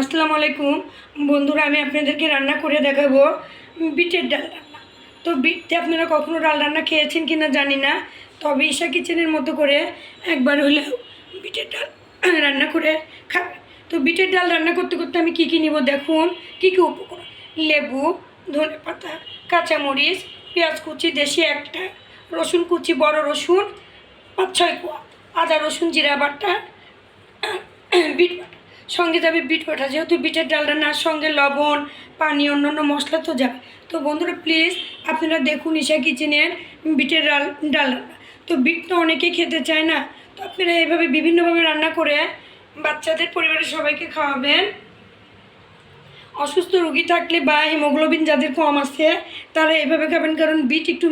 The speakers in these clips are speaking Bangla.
আসসালামু আলাইকুম। বন্ধুরা, আমি আপনাদেরকে রান্না করে দেখাবো। বিটের ডাল রান্না। তো বিটতে আপনারা কখনো ডাল রান্না খেয়েছেন কি না জানি না, তবে ঈশা কিচেনের মতো করে একবার হলেও বিটের ডাল রান্না করে খাবেন তো বিটের ডাল রান্না করতে করতে আমি কী কী নিব দেখুন। কী কী উপকরণ? লেবু, ধনে পাতা, কাঁচামরিচ, পেঁয়াজ কুচি, দেশি একটা, রসুন কুচি, বড় রসুন, পাঁচ ছয় কোয়া, আদা রসুন, জিরা বিট বাটা। সঙ্গে যাবে বিট বাটা যেহেতু বিটের ডাল রান্নার সঙ্গে লবণ, পানি, অন্যান্য মশলা তো যাবে। তো বন্ধুরা প্লিজ আপনারা দেখুন ঈশা কিচেনের বিটের ডাল ডাল রান্না তো বিট তো অনেকেই খেতে চায় না। তো আপনারা এইভাবে বিভিন্নভাবে রান্না করে বাচ্চাদের পরিবারের সবাইকে খাওয়াবেন। অসুস্থ রোগী থাকলে বা হিমোগ্লোবিন যাদের কম আছে, তারা এভাবে খাবেন, কারণ বিট একটু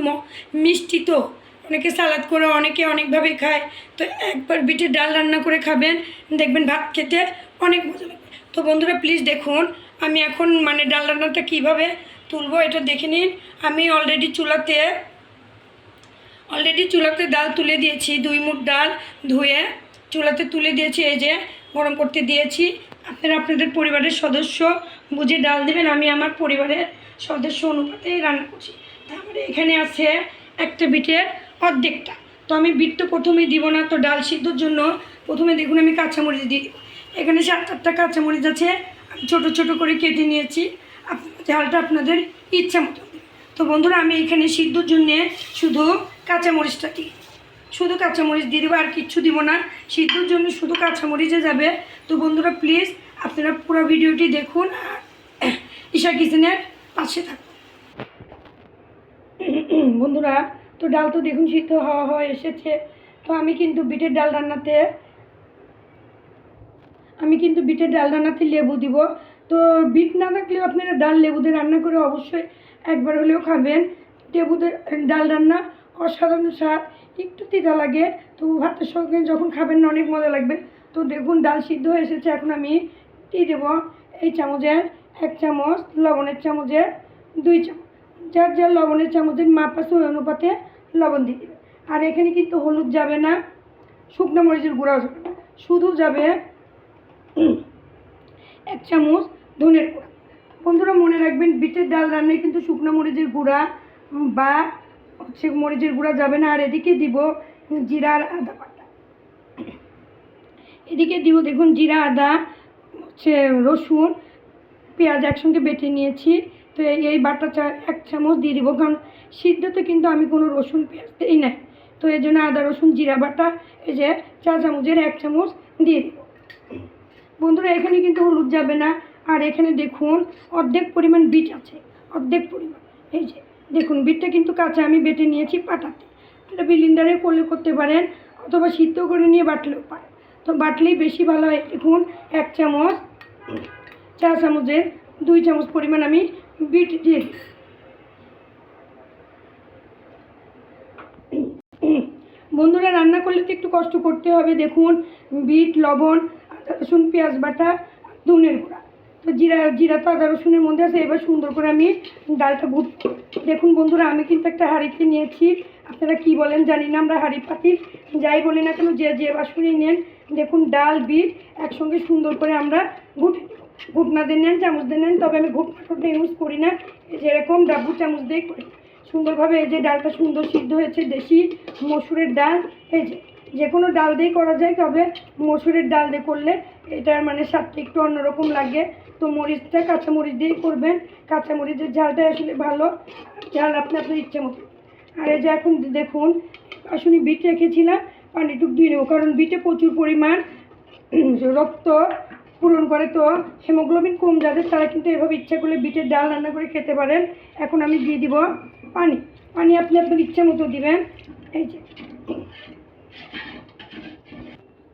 মিষ্টি তো। অনেকে সালাদ করে, অনেকে অনেকভাবে খায়। তো একবার বিটের ডাল রান্না করে খাবেন, দেখবেন ভাত খেতে অনেক মজা লাগবে। তো বন্ধুরা প্লিজ দেখুন, আমি এখন মানে ডাল রান্নাটা কীভাবে তুলবো এটা দেখে নিন। আমি অলরেডি চুলাতে অলরেডি চুলাতে ডাল তুলে দিয়েছি, দুই মুঠ ডাল ধুয়ে চুলাতে তুলে দিয়েছি, এই যে গরম করতে দিয়েছি। আপনারা আপনাদের পরিবারের সদস্য বুঝে ডাল দেবেন, আমি আমার পরিবারের সদস্য অনুপাতেই রান্না করছি। তারপরে এখানে আছে একটা বিটের অর্ধেকটা। তো আমি বিট তো প্রথমেই দিব না, তো ডাল সিদ্ধর জন্য প্রথমে দেখুন আমি কাঁচামরিচ দিয়ে দিব। এখানে সাত আটটা কাঁচামরিচ আছে, আমি ছোটো ছোটো করে কেটে নিয়েছি। ঝালটা আপনাদের ইচ্ছা মতো তো বন্ধুরা, আমি এখানে সিদ্ধর জন্যে শুধু কাঁচামরিচটা দিই। শুধু কাঁচামরিচ দিয়ে দেবো, আর কিচ্ছু দিব না। সিদ্ধর জন্য শুধু কাঁচামরিচে যাবে। তো বন্ধুরা, প্লিজ আপনারা পুরো ভিডিওটি দেখুন আর ঈশা কিচেনের পাশে থাকুন। বন্ধুরা তো ডাল তো দেখুন সিদ্ধ হওয়া হওয়া এসেছে। তো আমি কিন্তু বিটের ডাল রান্নাতে, আমি কিন্তু বিটের ডাল রান্নাতে লেবু দিব। তো বিট না থাকলেও আপনারা ডাল লেবুতে রান্না করে অবশ্যই একবার হলেও খাবেন। লেবুতে, ডাল রান্না অসাধারণ স্বাদ, একটু তিতা লাগে তো ভাতের সঙ্গে যখন খাবেন অনেক মজা লাগবে। তো দেখুন ডাল সিদ্ধ হয়ে এসেছে, এখন আমি দিয়ে দেবো। এই চামচের এক চামচ, লবণের চামচের দুই চামচ। যার যার লবণের চামচের মাপ আছে ওই অনুপাতে লবণ দিয়ে দেবে। আর এখানে কিন্তু হলুদ যাবে না, শুকনো মরিচের গুঁড়াও যাবে না। শুধু যাবে এক চামচ ধনের গুঁড়া। বন্ধুরা, মনে রাখবেন, বিটের ডাল রান্নায় কিন্তু শুকনো মরিচের গুঁড়া বা হচ্ছে মরিচের গুঁড়া যাবে না। আর এদিকে দিব জিরা আর আদা বাটা। এদিকে দিব, দেখুন, জিরা, আদা, হচ্ছে রসুন, পেঁয়াজ একসঙ্গে বেটে নিয়েছি। তো এই বাটা চা এক চামচ দিয়ে দিব, কারণ সিদ্ধতে কিন্তু আমি কোনো রসুন পেঁয়াজ দিই না তো এই জন্য আদা, রসুন, জিরা বাটা, এই যে চা চামচের এক চামচ দিয়ে দিব। বন্ধুরা, এখানে কিন্তু হলুদ যাবে না। আর এখানে দেখুন, অর্ধেক পরিমাণ বিট আছে, অর্ধেক পরিমাণ। এই যে, দেখুন, বিটটা কিন্তু কাঁচা, আমি বেটে নিয়েছি পাটাতে। এটা বিলিন্ডারে করলে করতে পারেন, অথবা সিদ্ধ করে নিয়ে বাটলেও পারেন। তো বাটলেই বেশি ভালো হয়। দেখুন, এক চামচ, চা চামচের দুই চামচ পরিমাণ আমি বিট দিই বন্ধুরা, রান্না করলে তো একটু কষ্ট করতে হবে। দেখুন, বিট, লবণ, আদা, রসুন, পেঁয়াজ বাটা, ধনের গুঁড়া। তো জিরা জিরা তো আদা, রসুনের মধ্যে আছে। এবার সুন্দর করে আমি ডালটা ভুট দেখুন বন্ধুরা, আমি কিন্তু একটা হাঁড়িতে নিয়েছি। আপনারা কি বলেন জানি না, আমরা হাঁড়ি পাতি যাই বলি না কেন, যে যে বাসনই নেন। দেখুন, ডাল, বিট একসঙ্গে সুন্দর করে আমরা ঘুটে ঘুটনা দিয়ে নেন, চামচ দিয়ে নেন, তবে আমি ঘুটনাটা ইউজ করি না। যেরকম ডাব্বু চামচ দিয়ে করি। সুন্দরভাবে এই যে ডালটা সুন্দর সিদ্ধ হয়েছে, দেশি মসুরের ডাল। এই যে যে কোনো ডাল দিয়ে করা যায়, তবে মসুরের ডাল দিয়ে করলে এটার মানে স্বাদটা একটু অন্যরকম লাগে। তো মরিচটা কাঁচামরিচ দিয়েই করবেন। কাঁচা মরিচের ঝালটা আসলে ভালো। ঝাল আপনি আপনার ইচ্ছে মতো। আর এই যে এখন দেখুন, আসলে বিট রেখেছিলাম, পানিটুক দিয়ে নেব। কারণ বিটে প্রচুর পরিমাণ রক্ত পূরণ করে তো। হেমোগ্লোবিন কম যাদের, তারা কিন্তু এভাবে ইচ্ছা করলে বিটের ডাল রান্না করে খেতে পারেন। এখন আমি দিয়ে দিব পানি। পানি আপনি আপনার ইচ্ছা মতো দিবেন। এই যে।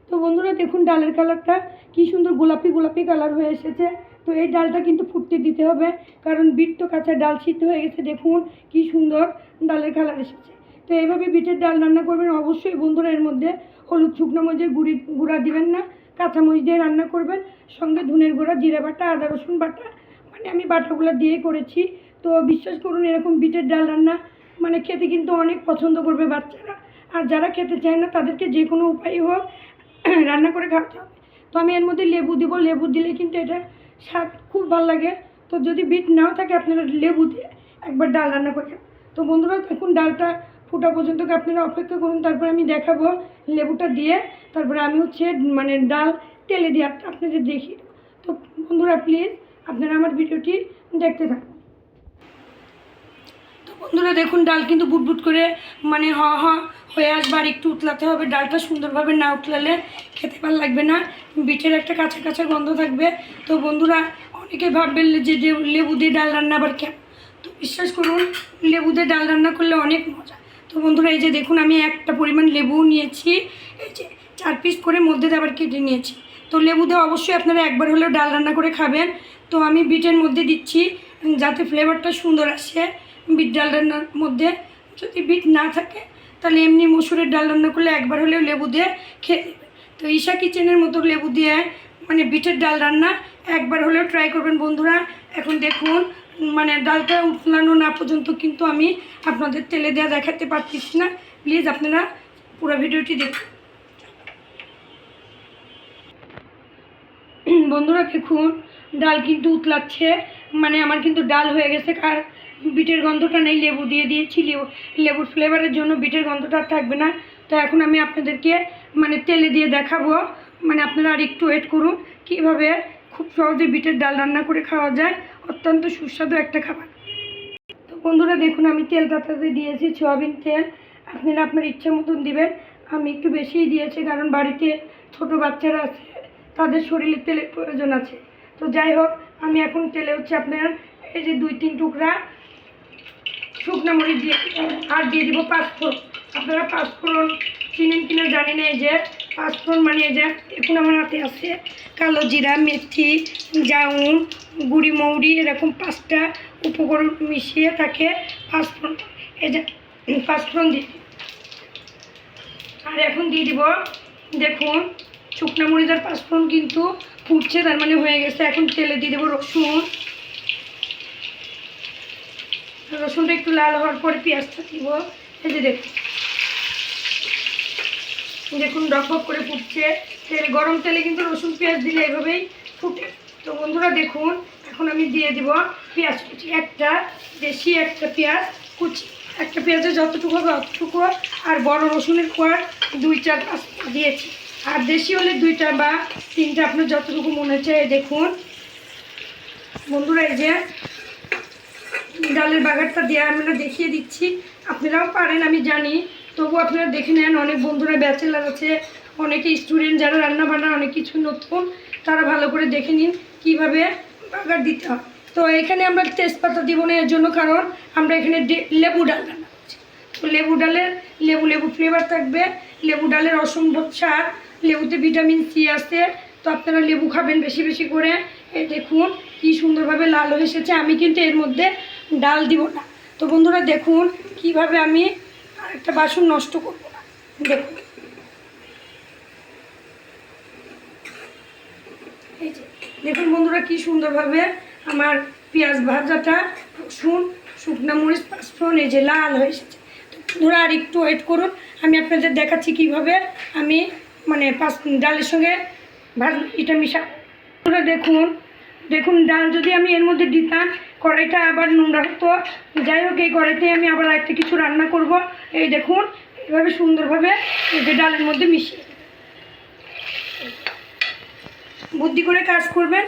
তো বন্ধুরা, দেখুন ডালের কালারটা কি সুন্দর গোলাপি গোলাপি কালার হয়ে এসেছে। তো এই ডালটা কিন্তু ফুটতে দিতে হবে, কারণ বিট তো কাঁচা ডাল সিদ্ধ হয়ে গেছে। দেখুন কি সুন্দর ডালের কালার এসেছে। তো এইভাবে বিটের ডাল রান্না করবেন। অবশ্যই বন্ধুরা এর মধ্যে হলুদ শুকনো মরিচের গুঁড়ি, গুঁড়া দিবেন না। কাঁচামরিচ দিয়ে রান্না করবেন। সঙ্গে ধনের গুঁড়া, জিরা বাটা, আদা রসুন বাটা। মানে আমি বাটাগুলো দিয়ে করেছি। তো বিশ্বাস করুন, এরকম বিটের ডাল রান্না মানে খেতে কিন্তু অনেক পছন্দ করবে বাচ্চারা। আর যারা খেতে চায় না, তাদেরকে যে কোনো উপায় হোক রান্না করে খাওয়াতে হবে। তো আমি এর মধ্যে লেবু দিব। লেবু দিলে কিন্তু এটা স্বাদ খুব ভালো লাগে। তো যদি বিট নাও থাকে, আপনারা লেবু দিয়ে একবার ডাল রান্না করবেন তো বন্ধুরা এখন ডালটা ফুটা পর্যন্ত আপনারা অপেক্ষা করুন, তারপর আমি দেখাবো লেবুটা দিয়ে, তারপরে আমি হচ্ছে মানে ডাল, তেলে দিয়ে আপ- আপনাদের দেখি। তো বন্ধুরা প্লিজ আপনারা আমার ভিডিওটি দেখতে থাকুন। বন্ধুরা, দেখুন, ডাল কিন্তু বুটবুট করে মানে হ হ হয়ে আসবে, আর একটু উতলাতে হবে। ডালটা সুন্দরভাবে না উতলালে খেতে ভালো লাগবে না। বিটের একটা কাঁচা কাঁচা গন্ধ থাকবে। তো বন্ধুরা, অনেকে ভাববেন যে লেবু দিয়ে ডাল রান্না আবার কেন তো বিশ্বাস করুন, লেবু দিয়ে ডাল রান্না করলে অনেক মজা। তো বন্ধুরা, এই যে দেখুন, আমি একটা পরিমাণ লেবু নিয়েছি। এই যে চার পিস করে মধ্যে আবার কেটে নিয়েছি। তো লেবু দিয়ে অবশ্যই আপনারা একবার হলেও ডাল রান্না করে খাবেন। তো আমি বিটের মধ্যে দিচ্ছি, যাতে ফ্লেভারটা সুন্দর আসে। বিট ডাল রান্নার মধ্যে যদি বিট না থাকে, তাহলে এমনি মসুরের ডাল রান্না করলে একবার হলেও লেবু দিয়ে খেয়ে তো ঈশা কিচেনের মতো লেবু দিয়ে মানে বিটের ডাল রান্না একবার হলেও ট্রাই করবেন বন্ধুরা। এখন দেখুন মানে ডালটা উঠলানো না পর্যন্ত কিন্তু আমি আপনাদের তেলে দেওয়া দেখাতে পারতেছি না। প্লিজ আপনারা পুরো ভিডিওটি দেখুন। বন্ধুরা দেখুন, ডাল কিন্তু উতলাচ্ছে। মানে আমার কিন্তু ডাল হয়ে গেছে, কার বিটের গন্ধটা নেই, লেবু দিয়ে দিয়েছি। লেবু, লেবুর ফ্লেভারের জন্য বিটের গন্ধটা আর থাকবে না। তো এখন আমি আপনাদেরকে মানে তেলে দিয়ে দেখাবো। মানে আপনারা আর একটু ওয়েট করুন, কীভাবে খুব সহজে বিটের ডাল রান্না করে খাওয়া যায়। অত্যন্ত সুস্বাদু একটা খাবার। তো বন্ধুরা দেখুন, আমি তেল তাতাতে দিয়েছি, সয়াবিন তেল। আপনারা আপনার ইচ্ছা মতন দিবেন। আমি একটু বেশিই দিয়েছি, কারণ বাড়িতে ছোট বাচ্চারা আছে, তাদের শরীরে তেলের প্রয়োজন আছে। তো যাই হোক, আমি এখন তেলে হচ্ছে আপনার এই যে দুই, তিন টুকরা শুকনো মরিচ দিয়ে, আর দিয়ে দিব পাঁচফোড়ন আপনারা পাঁচফোড়ন চিনেন কিনা জানি না এই যে পাঁচফোড়ন মানে এই যে এখন আমার হাতে আছে কালো জিরা, মেথি জাউন গুড়ি মৌরি, এরকম পাঁচটা উপকরণ মিশিয়ে তাকে পাঁচফোড়ন যে পাঁচফোড়ন দিয়ে। আর এখন দিয়ে দিব, দেখুন, শুকনা মরিচ আর পাঁচফোড়ন কিন্তু ফুটছে, তার মানে হয়ে গেছে। এখন তেলে দিয়ে দেবো রসুন। রসুনটা একটু লাল হওয়ার পরে পেঁয়াজটা দিব। এই যে দেখুন দেখুন ডকবক করে ফুটছে। তেল, গরম তেলে কিন্তু রসুন পেঁয়াজ দিলে এভাবেই ফুটে। তো বন্ধুরা দেখুন, এখন আমি দিয়ে দিব পেঁয়াজ কুচি। একটা, দেশি একটা পেঁয়াজ কুচি। একটা পেঁয়াজে যতটুকু হবে অতটুকু আর বড় রসুনের কোয়ার দুই চার পাঁচটা দিয়েছি। আর দেশি হলে দুইটা বা তিনটা, আপনার যতটুকু মনে এই দেখুন। বন্ধুরা, এই যে ডালের বাগারটা দেওয়া আমরা দেখিয়ে দিচ্ছি। আপনারাও পারেন, আমি জানি তবু আপনারা দেখে নেন, অনেক বন্ধুরা ব্যাচেলার আছে, অনেকে স্টুডেন্ট যারা রান্না বান্না অনেক কিছু নতুন, তারা ভালো করে দেখে নিন কীভাবে বাগার দিতে হয়। তো এখানে আমরা তেজপাতা দিব না, এর জন্য কারণ আমরা এখানে লেবু ডাল রান্না করছি। তো লেবু ডালের, লেবু লেবু ফ্লেভার থাকবে, লেবু ডালের অসম্ভব স্বাদ, লেবুতে ভিটামিন সি আছে, তো আপনারা লেবু খাবেন বেশি বেশি করে। দেখুন কি সুন্দরভাবে লাল হয়ে এসেছে, আমি কিন্তু এর মধ্যে ডাল দিব না। তো বন্ধুরা দেখুন কীভাবে আমি আরেকটা বাসন নষ্ট করব না। দেখুন এই যে, দেখুন বন্ধুরা কি সুন্দরভাবে আমার পেঁয়াজ ভাজাটা, রসুন, শুকনা মরিচ, পাঁচফোড়ন, এই যে লাল হয়ে এসেছে। বন্ধুরা আর একটু ওয়েট করুন, আমি আপনাদের দেখাচ্ছি কীভাবে আমি মানে পাঁচ ডালের সঙ্গে ভাত এটা মিশা দেখুন দেখুন ডাল যদি আমি এর মধ্যে দিতাম কড়াইটা আবার নোংরা হতো যাই হোক, এই কড়াইতে আমি আবার একটা কিছু রান্না করব। এই দেখুন, এভাবে সুন্দরভাবে এই যে ডালের মধ্যে মিশিয়ে বুদ্ধি করে কাজ করবেন,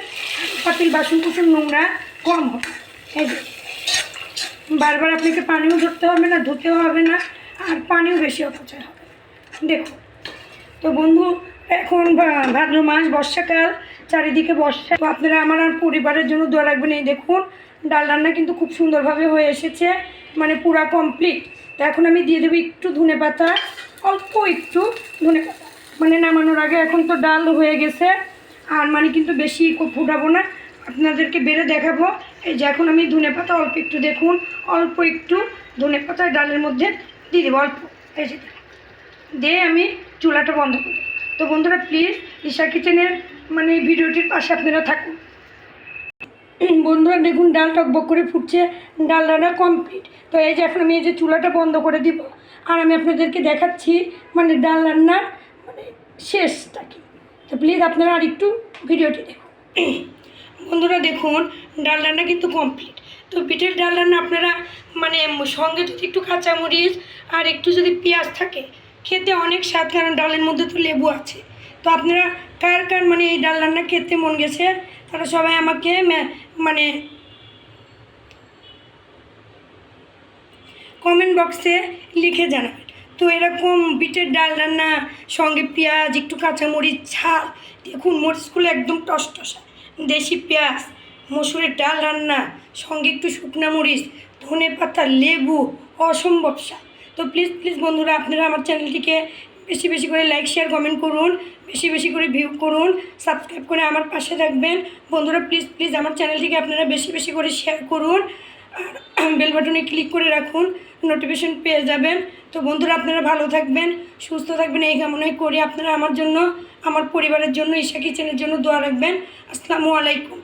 পাতিল, বাসন কুসন, নোংরা কম হবে। এই বারবার আপনাকে পানিও ধরতে হবে না, ধুতেও হবে না, আর পানিও বেশি অপচয় হবে। দেখুন, তো বন্ধু, এখন ভাদ্র মাস, বর্ষাকাল, চারিদিকে বর্ষা। তো আপনারা আমার আর পরিবারের জন্য দোয়া রাখবেন। এই দেখুন ডাল রান্না কিন্তু খুব সুন্দরভাবে হয়ে এসেছে মানে পুরা কমপ্লিট তো এখন আমি দিয়ে দেবো একটু ধনে পাতা, অল্প একটু ধনে পাতা। মানে নামানোর আগে এখন তো ডাল হয়ে গেছে, আর মানে কিন্তু বেশি ফুটাবো না। আপনাদেরকে বেড়ে দেখাবো। এই যে এখন আমি ধনে পাতা অল্প একটু দেখুন, অল্প একটু ধনে পাতা ডালের মধ্যে দিয়ে দেবো অল্প। এই যে। দিয়ে আমি চুলাটা বন্ধ করি তো বন্ধুরা প্লিজ ঈশা কিচেনের মানে ভিডিওটির পাশে আপনারা থাকুন। বন্ধুরা দেখুন ডাল টকবক করে ফুটছে, ডাল রান্না কমপ্লিট তো এই যে এখন আমি এই যে চুলাটা বন্ধ করে দিব। আর আমি আপনাদেরকে দেখাচ্ছি মানে ডাল রান্নার মানে শেষটা কি। তো প্লিজ আপনারা আর একটু ভিডিওটি দেখুন। বন্ধুরা দেখুন, ডাল রান্না কিন্তু কমপ্লিট তো পিঠের ডাল রান্না আপনারা মানে সঙ্গে যদি একটু কাঁচামরিচ আর একটু যদি পেঁয়াজ থাকে, খেতে অনেক স্বাদ, কারণ ডালের মধ্যে তো লেবু আছে। তো আপনারা কার কার মানে এই ডাল রান্না খেতে মন গেছে তারা সবাই আমাকে মানে কমেন্ট বক্সে লিখে জানাবেন তো এরকম বিটের ডাল রান্না, সঙ্গে পেঁয়াজ, একটু কাঁচামরিচ ছাল দেখুন মরিচগুলো একদম টসটসা। দেশি পেঁয়াজ, মসুরের ডাল রান্না, সঙ্গে একটু শুকনা মরিচ ধনে পাতা লেবু, অসম্ভব স্বাদ। তো প্লিজ প্লিজ বন্ধুরা, আপনারা আমার চ্যানেলটিকে বেশি বেশি করে লাইক শেয়ার কমেন্ট করুন, বেশি বেশি করে ভিউ করুন সাবস্ক্রাইব করে আমার পাশে থাকবেন। বন্ধুরা প্লিজ প্লিজ আমার চ্যানেলটিকে আপনারা বেশি বেশি করে শেয়ার করুন। আর বেল বাটনে ক্লিক করে রাখুন নোটিফিকেশন পেয়ে যাবেন। তো বন্ধুরা, আপনারা ভালো থাকবেন, সুস্থ থাকবেন, এই কামনাই করি। আপনারা আমার জন্য, আমার পরিবারের জন্য, ঈশা কিচেনের জন্য দোয়া রাখবেন। আসসালামু আলাইকুম।